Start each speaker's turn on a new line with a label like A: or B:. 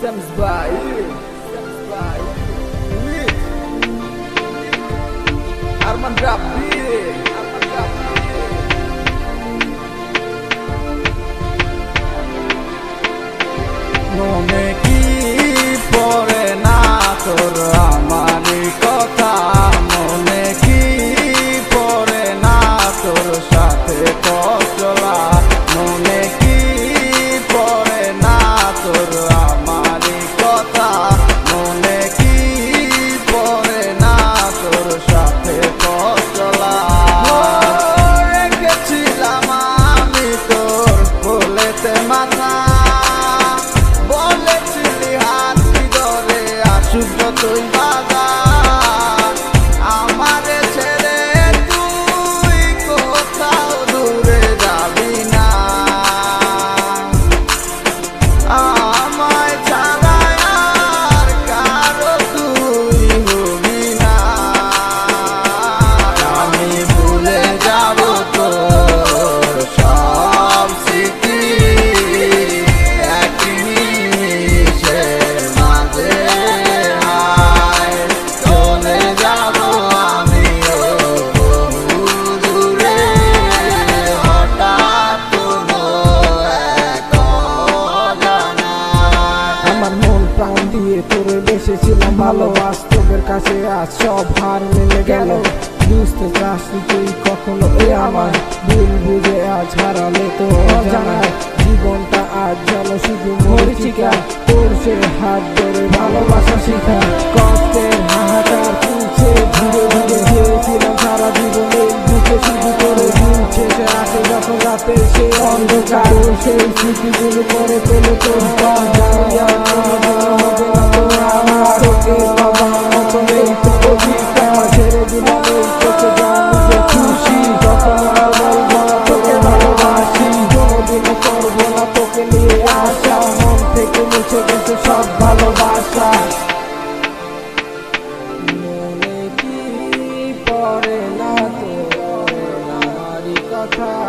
A: Stems by Arman Rabbi
B: মনে কি পড়ে না তোর আমারই কথা মনে কি পড়ে না তোর সাথে কচলা মনে
A: দিয়ে বেসেছিলাম ভালো বাস্তবের কাছে আজ সব হার মেলে গেল। বুঝতে চাসনি তুই কখনো এ আমার ভুল বুঝে আজ হারালে তো অজানায়। জীবনটা আজ যেন শুধু মরিচিকা। তোর সে হাত ধরে ভালোবাসা শিখা। কষ্টের হাহাকার তুলছে ধীরে ধীরে। চেয়েছিলাম সারা জীবন বুকে শুধু করে দিন শেষে। আসে যখন রাতে সে অন্ধকার, সেই স্মৃতিগুলো করে পেলে তোর apart.